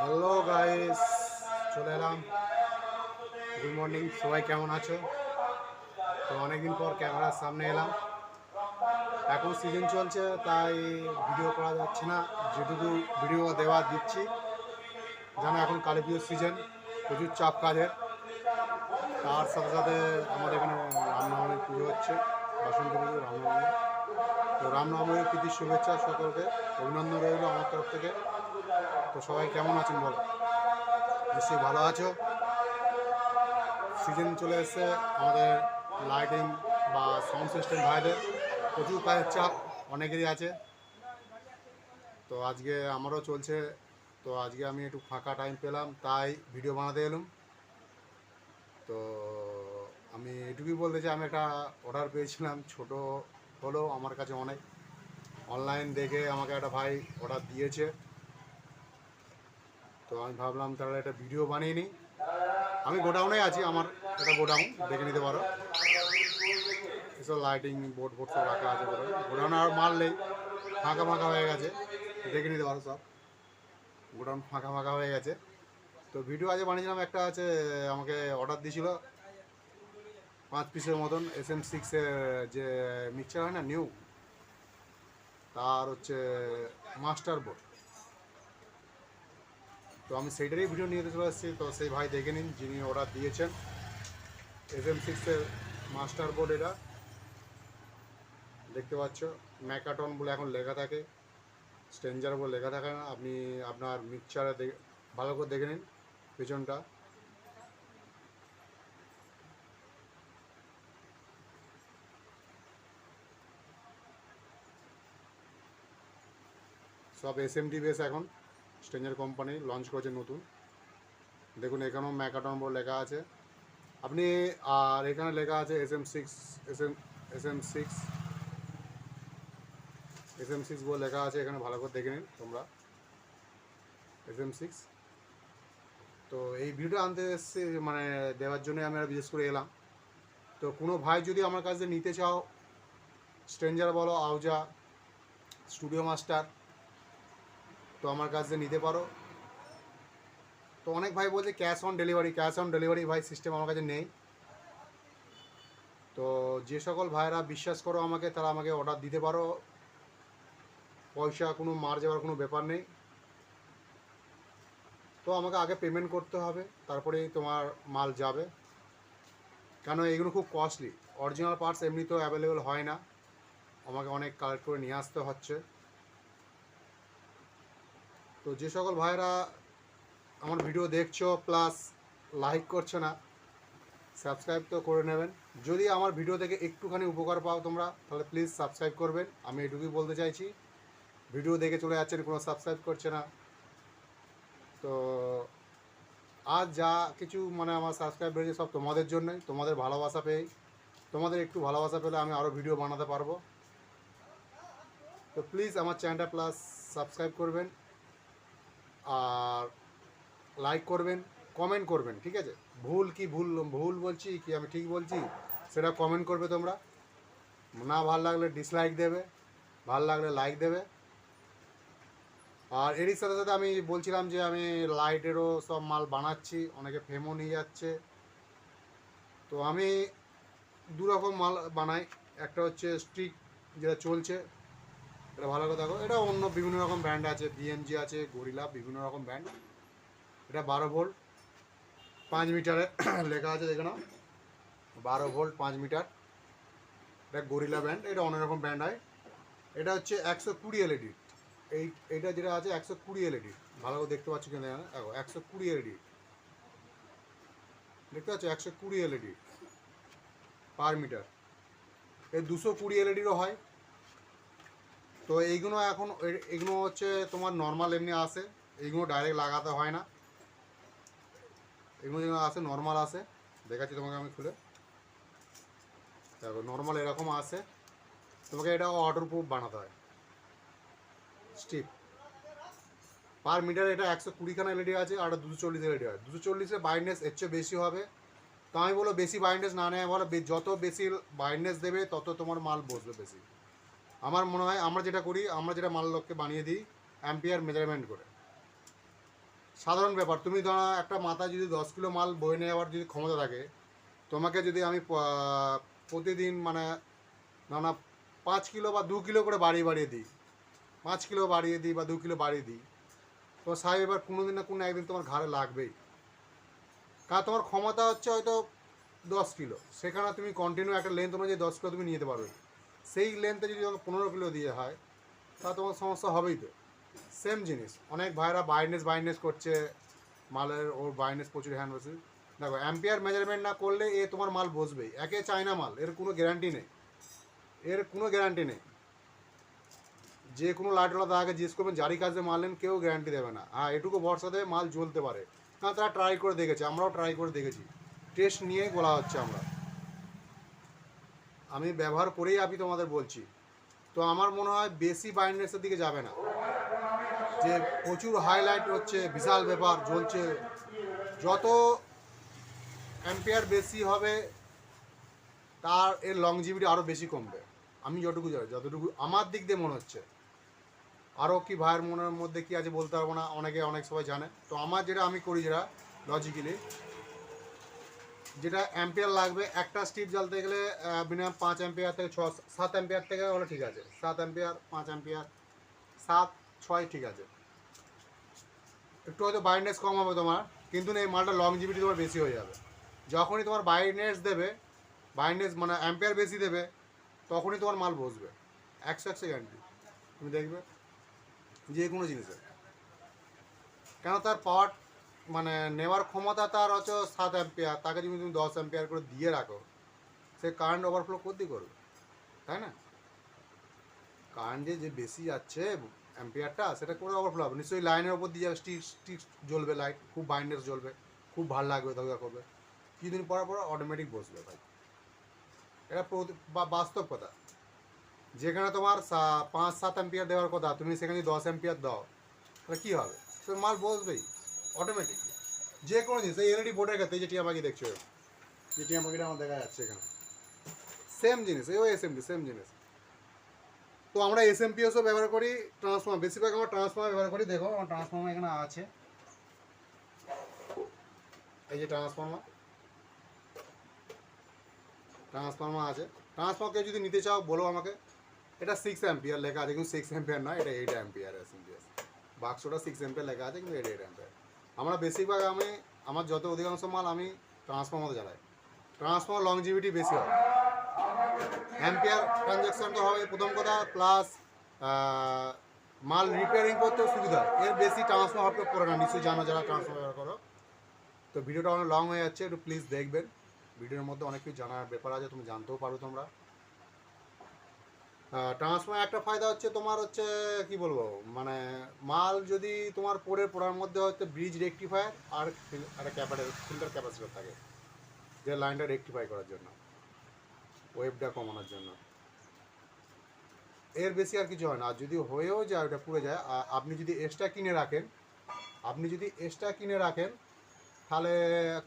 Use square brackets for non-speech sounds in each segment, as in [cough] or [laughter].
Hello guys চলে এলাম। Good morning সবাই কেমন আছো? তো অনেকদিন পর ক্যামেরার সামনে এলাম। এখন সিজন চলছে, তাই ভিডিও করা যাচ্ছে না। যেটুকু ভিডিও দেওয়া দিচ্ছি। জানো, এখন কালী পুজোর সিজন প্রচুর চাপ কাজের। তার সাথে সাথে আমাদের এখানে রামনবমী পুজো হচ্ছে, বাসন্তী পুজো, রামনবমী। তো রামনবমীর প্রীতির শুভেচ্ছা সকলকে। অভিনন্দন রইল আমার তরফ থেকে। তো সবাই কেমন আছেন বলো? নিশ্চয়ই ভালো আছো। সিজন চলে এসছে, আমাদের লাইটিং বা সাউন্ড সিস্টেম ভাইদের প্রচুর কাজের চাপ, অনেকেরই আছে। তো আজকে আমারও চলছে, তো আজকে আমি একটু ফাঁকা টাইম পেলাম, তাই ভিডিও বানাতে এলাম। তো আমি এটুকুই বলতে চাই, আমি একটা অর্ডার পেয়েছিলাম, ছোট হলো আমার কাছে অনেক। অনলাইন দেখে আমাকে একটা ভাই অর্ডার দিয়েছে। তো আমি ভাবলাম তাহলে একটা ভিডিও বানিয়ে নিই। আমি গোডাউনে আছি, আমার একটা গোডাউন, দেখে নিতে পারো। এসব লাইটিং বোর্ড বোর্ড সব রাখা আছে গোডাউনে। আর মাল নেই, ফাঁকা ফাঁকা হয়ে গেছে। দেখে নিতে পারো সব। গোডাউন ফাঁকা ফাঁকা হয়ে গেছে। তো ভিডিও আজ বানিয়েছিলাম, একটা আছে, আমাকে অর্ডার দিয়েছিল। পাঁচ পিসের মতন এস এম সিক্সের যে মিক্সচার হয় না নিউ তার হচ্ছে মাস্টার বোর্ড তো আমি সেইটারই ভিডিও নিয়ে চলে আসছি। তো সেই ভাই দেখে নিন যিনি অর্ডার দিয়েছেন। এস এম সিক্সের মাস্টার বোর্ড এটা দেখতে পাচ্ছ ম্যাকাটন বলে এখন লেখা থাকে। স্ট্রেঞ্জার বলে লেখা থাকে না। আপনি আপনার মিক্সচারে ভালো করে দেখে নিন পেছনটা। সব এস এম ডি বেস এখন। স্ট্রেঞ্জার কোম্পানি লঞ্চ করেছে নতুন। দেখুন, এখানেও ম্যাকাটন বলে লেখা আছে। আপনি, আর এখানে লেখা আছে S M six S M S M six S M six বলে লেখা আছে, এখানে ভালো করে দেখে নিন তোমরা। এস এম সিক্স তো এই ভিডিওটা আনতে এসছে মানে দেওয়ার জন্যই আমি আর বিশেষ করে এলাম। তো কোনো ভাই যদি আমার কাছে নিতে চাও, স্ট্রেঞ্জার বলো, আউজা, স্টুডিও মাস্টার তো আমার কাছে নিতে পারো। তো অনেক ভাই বলছে cash on delivery cash on delivery ভাই সিস্টেম আমার কাছে নেই। তো যে সকল ভাইরা বিশ্বাস করো আমাকে, তারা আমাকে অর্ডার দিতে পারো। পয়সা কোনো মার যাওয়ার কোনো ব্যাপার নেই। তো আমাকে আগে পেমেন্ট করতে হবে, তারপরেই তোমার মাল যাবে। কেন এগুলো খুব কস্টলি অরিজিনাল পার্টস এমনি তো অ্যাভেলেবেল হয় না। আমাকে অনেক কালেক্ট করে নিয়ে আসতে হচ্ছে। তো যে সকল ভাইরা আমার ভিডিও দেখছ প্লাস লাইক করছ না সাবস্ক্রাইব তো করে নেবেন। যদি আমার ভিডিও থেকে একটুখানি উপকার পাও তোমরা, তাহলে প্লিজ সাবস্ক্রাইব করবেন। আমি এটুকুই বলতে চাইছি, ভিডিও দেখে চলে যাচ্ছেন, কোনো সাবস্ক্রাইব করছে না। তো আজ যা কিছু মানে আমার সাবস্ক্রাইব বেড়েছে সব তোমাদের জন্যই, তোমাদের ভালোবাসা পেয়েই। তোমাদের একটু ভালোবাসা পেলে আমি আরও ভিডিও বানাতে পারব। তো প্লিজ আমার চ্যানেলটা প্লাস সাবস্ক্রাইব করবেন। আর লাইক করবেন কমেন্ট করবেন, ঠিক আছে? ভুল কি ভুল ভুল বলছি কি আমি ঠিক বলছি? সেটা কমেন্ট করবে তোমরা। না ভালো লাগলে ডিসলাইক দেবে, ভালো লাগলে লাইক দেবে। আর এরই সাথে সাথে আমি বলছিলাম যে আমি লাইটেরও সব মাল বানাচ্ছি, অনেকে ফেমও নিয়ে যাচ্ছে। তো আমি দু রকম মাল বানাই, একটা হচ্ছে স্ট্রিক যেটা চলছে এটা ভালো করে দেখো। এটা অন্য বিভিন্ন রকম ব্র্যান্ড আছে বিএমজি আছে গরিলা বিভিন্ন রকম ব্র্যান্ড এটা বারো ভোল্ট, পাঁচ মিটারে [coughs] লেখা আছে দেখে নাও বারো ভোল্ট, পাঁচ মিটার। এটা গরিলা ব্র্যান্ড এটা অনেক রকম ব্র্যান্ড হয়। এটা হচ্ছে একশো কুড়ি এলইডি এই এইটা যেটা আছে, একশো কুড়ি এলইডি ভালো করে দেখতে পাচ্ছ কিনা? দেখো, একশো কুড়ি এলইডি দেখতে পাচ্ছ? একশো কুড়ি এলইডি পার মিটার। এই দুশো কুড়ি এলইডিরও হয়। তো এইগুলো এখন এগুলো হচ্ছে তোমার নর্মাল এমনি আসে এইগুলো ডাইরেক্ট লাগাতে হয় না। এগুলো যেগুলো আসে নর্মাল আসে দেখাচ্ছি তোমাকে আমি খুলে। দেখো নর্মাল এরকম আসে তোমাকে এটা ওয়াটার প্রুফ বানাতে হয়। স্টিপ পার মিটার এটা একশো কুড়িখানা এলইডি আছে আর দুশো চল্লিশ এলইডি হয়। দুশো চল্লিশে বাইন্ডনেস এর চেয়ে বেশি হবে। তো আমি বলো বেশি বাইন্ডনেস না নেয়, বলো যত বেশি বাইন্ডনেস দেবে, তত তোমার মাল বসবে বেশি। আমার মনে হয় আমরা যেটা করি, আমরা যেটা মাল লোককে বানিয়ে দিই অ্যাম্পিয়ার মেজারমেন্ট করে। সাধারণ ব্যাপার, তুমি ধরো একটা মাথা যদি দশ কিলো মাল বয়ে নেওয়ার যদি ক্ষমতা থাকে, তোমাকে যদি আমি প্রতিদিন মানে না না পাঁচ কিলো বা দু কিলো করে বাড়িয়ে বাড়িয়ে দিই, পাঁচ কিলো বাড়িয়ে দিই বা দু কিলো বাড়িয়ে দিই, তো সাহেব এবার কোনো দিন না কোনো একদিন তোমার ঘাড়ে লাগবেই। কারণ তোমার ক্ষমতা হচ্ছে হয়তো দশ কিলো, সেখানে তুমি কন্টিনিউ একটা লেন্থ অনুযায়ী দশ কিলো তুমি নিয়ে যেতে পারবে। সেই লেন্থে যদি তোমাকে পনেরো কিলো দিয়ে হয় তা তোমার সমস্যা হবেই তো। সেম জিনিস, অনেক ভাইরা বাইনেস বাইনেস করছে, মালের ওর বাইনেস প্রচুর হ্যান্ড বসে দেখো অ্যাম্পিয়ার মেজারমেন্ট না করলে এ তোমার মাল বসবেই। একে চায়না মাল, এর কোনো গ্যারান্টি নেই। এর কোনো গ্যারান্টি নেই। যে কোনো লাইটওয়ালা দাদাকে জিজ্ঞেস করবেন, জারি কাজে মাল নেন? কেউ গ্যারান্টি দেবে না। হ্যাঁ এটুকু ভরসা দেবে, মাল জ্বলতে পারে। কারণ তারা ট্রাই করে দেখেছে, আমরাও ট্রাই করে দেখেছি। টেস্ট নিয়েই বলা হচ্ছে আমরা। আমি ব্যবহার করেই আমি তোমাদের বলছি। তো আমার মনে হয় বেশি বাইন্ডার্সের দিকে যাবে না। যে প্রচুর হাইলাইট হচ্ছে, বিশাল ব্যাপার জ্বলছে। যত অ্যাম্পিয়ার বেশি হবে, তার এর লংজিভিটি আরও বেশি কমবে। আমি যতটুকু যতটুকু আমার দিক দিয়ে মনে হচ্ছে। আরও কি ভাইয়ের মনের মধ্যে কি আছে বলতে পারব না, অনেকে অনেক সবাই জানে। তো আমার যেটা আমি করি যেটা লজিক্যালি যেটা অ্যাম্পিয়ার লাগবে, একটা স্টিপ জ্বালতে গেলে মিনিমাম পাঁচ অ্যাম্পিয়ার থেকে ছ, সাত অ্যাম্পিয়ার থেকে হলে ঠিক আছে। সাত অ্যাম্পিয়ার পাঁচ অ্যাম্পিয়ার সাত, ছয় ঠিক আছে। একটু হয়তো বাইন্ডনেস কম হবে তোমার, কিন্তু এই মালটা লংজিভিটি তোমার বেশি হয়ে যাবে। যখনই তোমার বাইন্ডনেস দেবে বাইন্ডনেস মানে অ্যাম্পিয়ার বেশি দেবে, তখনই তোমার মাল বসবে। একশো একশো গ্যারান্টি তুমি দেখবে যে কোনো জিনিসের। কেন তার পাওয়ার মানে নেওয়ার ক্ষমতা তার হচ্ছে সাত অ্যাম্পিয়ার তাকে যদি তুমি দশ অ্যাম্পিয়ার করে দিয়ে রাখো। সে কারেন্ট ওভারফ্লো করতে করবে, তাই না? কারেন্ট যে যে বেশি যাচ্ছে অ্যাম্পিয়ারটা সেটা করে ওভারফ্লো হবে। নিশ্চয়ই লাইনের ওপর দিয়ে যাবে স্টিক স্টিক জ্বলবে লাইট খুব বাইন্ডার্স জ্বলবে, খুব ভালো লাগবে দরজা করবে। কিছুদিন পর পর অটোমেটিক বসবে ভাই। এটা বাস্তব কথা। যেখানে তোমার সা- পাঁচ, সাত অ্যাম্পিয়ার দেওয়ার কথা, তুমি সেখানে দশ অ্যাম্পিয়ার দাও, তাহলে কী হবে? তো মাল বসবেই। অটোমেটিক যে কোনো জিনিস, এই এলইডি বোর্ডের ক্ষেত্রে যে টিয়া পাখি দেখছ যে টিয়া পাখিটা আমার দেখা যাচ্ছে এখানে। সেম জিনিস, এই এসএমপি সেম জিনিস। তো আমরা এসএমপিএসও ব্যবহার করি ট্রান্সফর্মার বেশিরভাগ আমরা ট্রান্সফর্মার ব্যবহার করি। দেখো, আমার ট্রান্সফর্মার এখানে আছে। এই যে ট্রান্সফর্মার ট্রান্সফর্মার আছে। ট্রান্সফর্মারকে যদি নিতে চাও, বলো আমাকে। এটা সিক্স অ্যাম্পিয়ার লেখা আছে, কিন্তু সিক্স অ্যাম্পিয়ার নয়, এটা এইট অ্যাম্পিয়ার এসএমপিএস বাক্সটা সিক্স এম্পিয়ার লেখা আছে, কিন্তু এটা এইট অ্যাম্পিয়ার আমরা বেশিরভাগ আমি, আমার যত অধিকাংশ মাল আমি ট্রান্সফর্মার চালাই। ট্রান্সফর্মার লংজিভিটি বেশি হয়। অ্যাম্পিয়ার ট্রানজ্যাকশনটা হবে, প্রথম কথা প্লাস মাল রিপেয়ারিং করতেও সুবিধা এর বেশি ট্রান্সফার হবে করে না, নিশ্চয়ই জানো যারা ট্রান্সফার ব্যবহার করো। তো ভিডিওটা অনেক লং হয়ে যাচ্ছে, একটু প্লিজ দেখবেন। ভিডিওর মধ্যে অনেক কিছু জানার ব্যাপার আছে, তুমি জানতেও পারো তোমরা। ট্রান্সফার একটা ফায়দা হচ্ছে তোমার হচ্ছে, কি বলব মানে মাল যদি তোমার পরে পড়ার মধ্যে হচ্ছে ব্রিজ রেকটিফায়ার আর একটা ক্যাপাটার ফিল্টার ক্যাপাসিটার থাকে, যে লাইনটা রেকটিফাই করার জন্য ওয়েবটা কমানোর জন্য। এর বেশি আর কিছু হয় না, আর যদি হয়েও যায়, ওটা পুড়ে যায় আর আপনি যদি এক্সট্রা কিনে রাখেন, আপনি যদি এক্সট্রা কিনে রাখেন, তাহলে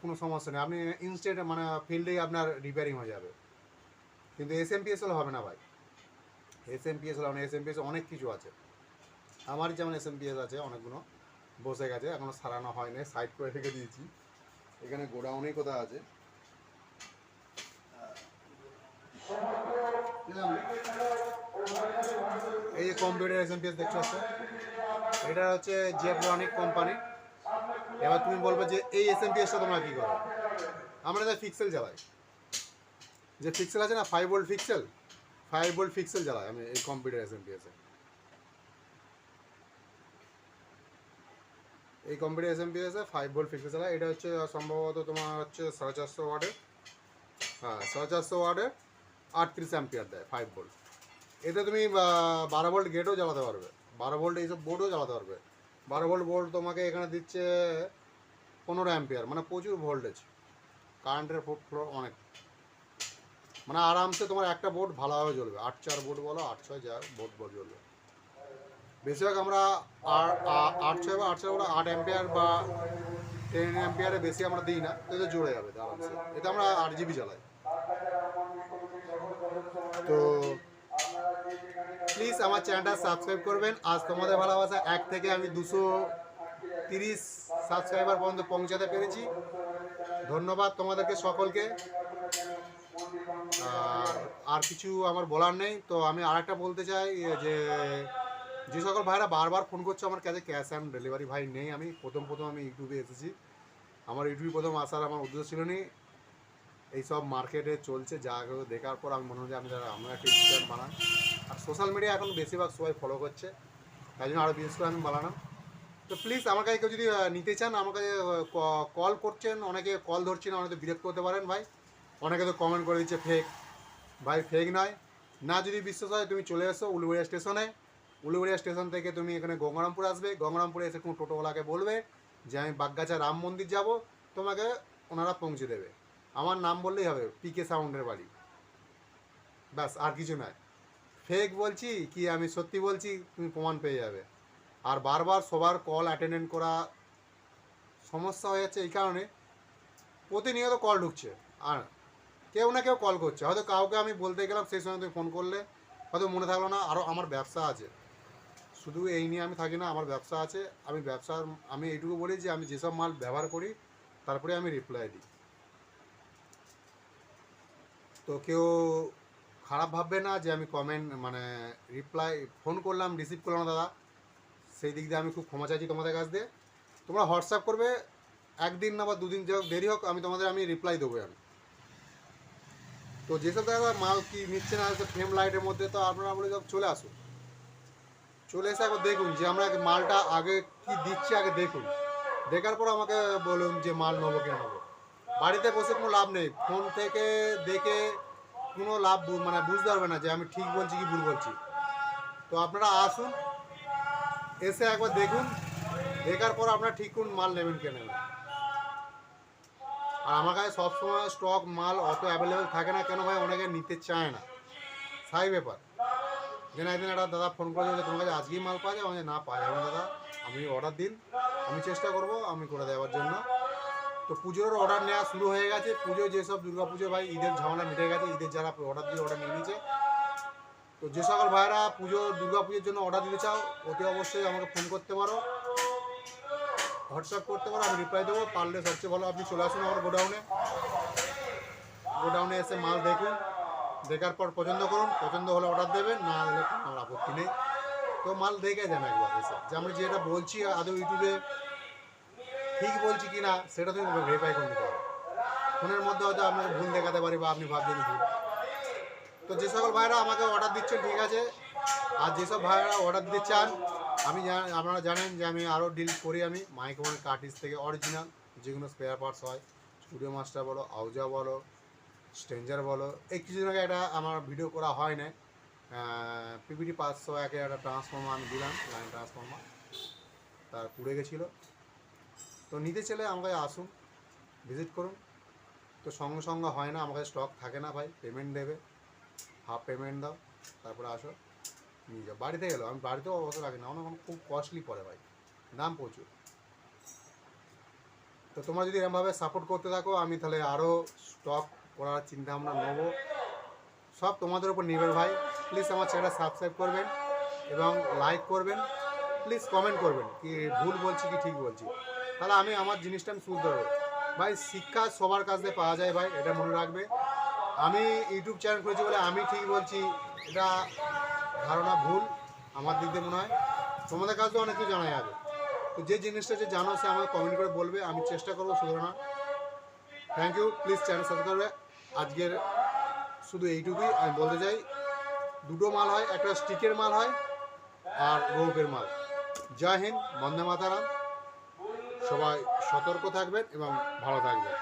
কোনো সমস্যা নেই, আপনি ইনস্ট্যান্ট মানে ফিল্ডেই আপনার রিপেয়ারিং হয়ে যাবে। কিন্তু এস এম হবে না ভাই। এস এম হবে না এস এম পিএস অনেক কিছু আছে। আমারই যেমন এস এম পিএস আছে, অনেকগুলো বসে গেছে এখনও সারানো হয়নি সাইড করে রেখে দিয়েছি। এখানে গোডাউনেই কোথাও আছে। এই যে কম্পিউটার এসএমপিএস দেখতে পাচ্ছ? এটা হচ্ছে জেব্রনিক কোম্পানি। এবার তুমি বলবে যে এই এসএমপিএসটা তোমরা কী করো? আমরা এটা ফিক্সেল জ্বালাই যে ফিক্সেল আছে না five volt pixel five volt pixel জ্বালাই আমি এই কম্পিউটার এসএমপিএসে এই কম্পিউটার এসএমপিএসে ফাইভ ভোল্ট ফিক্সেল চালাই এটা হচ্ছে সম্ভবত তোমার হচ্ছে সাড়ে চারশো ওয়ার্ডের হ্যাঁ সাড়ে চারশো ওয়ার্ডের আটত্রিশ অ্যাম্পিয়ার দেয় ফাইভ ভোল্ট এতে তুমি বারো ভোল্ট গেটও জ্বালাতে পারবে। বারো ভোল্ট এইসব বোর্ডও জ্বালাতে পারবে। বারো ভোল্ট বোর্ড তোমাকে এখানে দিচ্ছে পনেরো অ্যাম্পিয়ার মানে প্রচুর ভোল্টেজ কারেন্টের ফ্লো অনেক মানে আরামসে তোমার একটা বোর্ড ভালোভাবে জ্বলবে আট, চার বোর্ড বলো, আট, ছয়, যা বোর্ড বোর্ড জ্বলবে বেশিরভাগ আমরা আট, ছয় বা আট, ছয় বলো, আট অ্যাম্পিয়ার বা টেন অ্যাম্পিয়ারে বেশি আমরা দিই না, এতে জুড়ে যাবে আরামসে। এতে আমরা আট জিবি চালাই। তো প্লিজ আমার চ্যানেলটা সাবস্ক্রাইব করবেন। আজ তোমাদের ভালোবাসা এক থেকে আমি দুশো তিরিশ সাবস্ক্রাইবার পর্যন্ত পৌঁছাতে পেরেছি। ধন্যবাদ তোমাদেরকে সকলকে। আর আর কিছু আমার বলার নেই। তো আমি আরেকটা বলতে চাই যে যে সকল ভাইরা বারবার ফোন করছে আমার কাছে, ক্যাশ অ্যান্ড ডেলিভারি ভাই নেই। আমি প্রথম প্রথম আমি ইউটিউবে এসেছি। আমার ইউটিউবে প্রথম আসার আমার উদ্দেশ্য ছিল নি এইসব মার্কেটে চলছে, যা দেখার পর আমি মনে হয় আমি তাহলে আমরা একটা ইনস্টাগ্রাম বানাই। আর সোশ্যাল মিডিয়া এখন বেশিরভাগ সবাই ফলো করছে। তাই জন্য আরও বিশেষ করে আমি বানালাম। তো প্লিজ আমার কাছে কেউ যদি নিতে চান, আমার কাছে কল করছেন, অনেকে কল ধরছেন অনেকে বিরক্ত করতে পারেন ভাই। অনেকে তো কমেন্ট করে দিচ্ছে ফেক ভাই ফেক নয়। না যদি বিশ্বাস হয়, তুমি চলে এসো উলুবেড়িয়া স্টেশনে। উলুবেড়িয়া স্টেশন থেকে তুমি এখানে গঙ্গারামপুর আসবে। গঙ্গারামপুরে এসে কোনো টোটোওয়ালাকে বলবে যে, আমি বাগগাছা রাম মন্দির যাব। তোমাকে ওনারা পৌঁছে দেবে। আমার নাম বললেই হবে পিকে সাউন্ডের বাড়ি। ব্যাস, আর কিছু নয়। ফেক বলছি কি, আমি সত্যি বলছি, তুমি প্রমাণ পেয়ে যাবে। আর বারবার সবার কল অ্যাটেন্ডেন্ট করা সমস্যা হয়ে যাচ্ছে এই কারণে। প্রতিনিয়ত কল ঢুকছে। আর কেউ না কেউ কল করছে। হয়তো কাউকে আমি বলতে গেলাম, সেই সময় তুমি ফোন করলে। হয়তো মনে থাকল না আরও আমার ব্যবসা আছে। শুধু এই নিয়ে আমি থাকি না, আমার ব্যবসা আছে। আমি ব্যবসার, আমি এইটুকু বলি যে, আমি যেসব মাল ব্যবহার করি, তারপরে আমি রিপ্লাই দিই। তো কেউ খারাপ ভাববে না যে, আমি কমেন্ট মানে রিপ্লাই ফোন করলাম রিসিভ করলাম না দাদা। সেই দিক দিয়ে আমি খুব ক্ষমা চাইছি তোমাদের কাছ দিয়ে। তোমরা হোয়াটসঅ্যাপ করবে, একদিন না বা দুদিন যে হোক দেরি হোক, আমি তোমাদের, আমি রিপ্লাই দেবো আমি। তো যেসব দাদা মাল কি নিচ্ছে না ফ্রেম লাইটের মধ্যে তো আপনারা বলে সব চলে আসুন। চলে এসে একবার দেখুন যে আমরা মালটা আগে কি দিচ্ছি আগে দেখুন। দেখার পর আমাকে বলুন যে মাল নেব কি নেব। বাড়িতে বসে কোনো লাভ নেই। ফোন থেকে দেখে কোনো লাভ মানে বুঝতে পারবে না যে আমি ঠিক বলছি কি ভুল বলছি। তো আপনারা আসুন, এসে একবার দেখুন। দেখার পর আপনারা ঠিক কোন মাল নেবেন কে নেবেন। আর আমার কাছে সবসময় স্টক মাল অত অ্যাভেলেবেল থাকে না। কেন ভাই? অনেকে নিতে চায় না। সাই ব্যাপার। যেন একদিন একটা দাদা ফোন করে যে তোমার কাছে আজকেই মাল পাওয়া যায়? আমি বলছি, না পাওয়া যাবে দাদা। আমি অর্ডার দিন। আমি চেষ্টা করব। আমি করে দেওয়ার জন্য। তো পুজোর অর্ডার নেওয়া শুরু হয়ে গেছে। পুজো যেসব দুর্গা পুজো ভাই ঈদের ঝামেলা মিটে গেছে। ঈদের যারা অর্ডার দিয়ে অর্ডার নিয়ে নিয়েছে। তো যে সকল ভাইরা পুজো দুর্গা পুজোর জন্য অর্ডার দিতে চাও অতি অবশ্যই আমাকে ফোন করতে পারো। হোয়াটসঅ্যাপ করতে পারো, আমি রিপ্লাই দেবো। পারলে সবচেয়ে ভালো আপনি চলে আসুন আমার গোডাউনে। গোডাউনে এসে মাল দেখুন। দেখার পর পছন্দ করুন। পছন্দ হলে অর্ডার দেবেন, না কোনো আমার আপত্তি নেই। তো মাল দেখে যান একবার এসে। যে আমি যেটা বলছি, আদৌ ইউটিউবে ঠিক বলছি কি না সেটা তুমি ভেরিফাই করে নিতে ফোনের মধ্যে হয়তো আপনাকে ভুল দেখাতে পারি বা আপনি ভাবছেন ভুল। তো যে সকল ভাইরা আমাকে অর্ডার দিচ্ছেন ঠিক আছে। আর যেসব ভাইরা অর্ডার দিতে চান আমি আপনারা জানেন যে আমি আরও ডিল করি আমি। মাইক্রোমান কার্টিস থেকে অরিজিনাল যেগুলো স্পেয়ার পার্টস হয়। স্টুডিও মাস্টার বলো আউজা বলো স্ট্রেঞ্জার বলো। এই কিছুদিন আগে একটা আমার ভিডিও করা হয় না পিপিটি পাঁচশো একে একটা ট্রান্সফর্মার আমি দিলাম লাইন ট্রান্সফর্মার তার পুড়ে গেছিল। তো নিতে চলে আমাকে আসুন ভিজিট করুন। তো সঙ্গে সঙ্গে হয় না, আমাকে স্টক থাকে না ভাই পেমেন্ট দেবে। হাফ পেমেন্ট দাও, তারপরে আসো। নিয়ে যাও। বাড়িতে গেলো। আমি বাড়িতেও অবশ্য রাখি না। আমার খুব কস্টলি পড়ে ভাই। দাম প্রচুর। তো তোমরা যদি এরমভাবে সাপোর্ট করতে থাকো, আমি তাহলে আরও স্টক করার চিন্তা ভাবনা নেব। সব তোমাদের উপর নির্ভর ভাই। প্লিজ আমার চ্যানেলটা সাবস্ক্রাইব করবেন এবং লাইক করবেন। প্লিজ কমেন্ট করবেন কি ভুল বলছি কি ঠিক বলছি। তাহলে আমি আমার জিনিসটা আমি শুনতে পারব ভাই, শিক্ষা সবার কাছ থেকে পাওয়া যায় ভাই। এটা মনে রাখবে। আমি ইউটিউব চ্যানেল খুলেছি বলে আমি ঠিক বলছি। এটা ধারণা ভুল, আমার দিক দিয়ে মনে হয়। তোমাদের কাছে অনেক কিছু জানা যাবে তো যে জিনিসটা যে জানো, সে আমাকে কমেন্ট করে বলবে, আমি চেষ্টা করব শুধরানোর। Thank you please channel subscribe আজকের শুধু এইটুকুই, আমি বলতে চাই, দুটো মাল হয়, একটা স্টিকের মাল হয়, আর রৌপের মাল। জয় হিন্দ, বন্দে মাতারাম। সবাই সতর্ক থাকবেন এবং ভালো থাকবেন।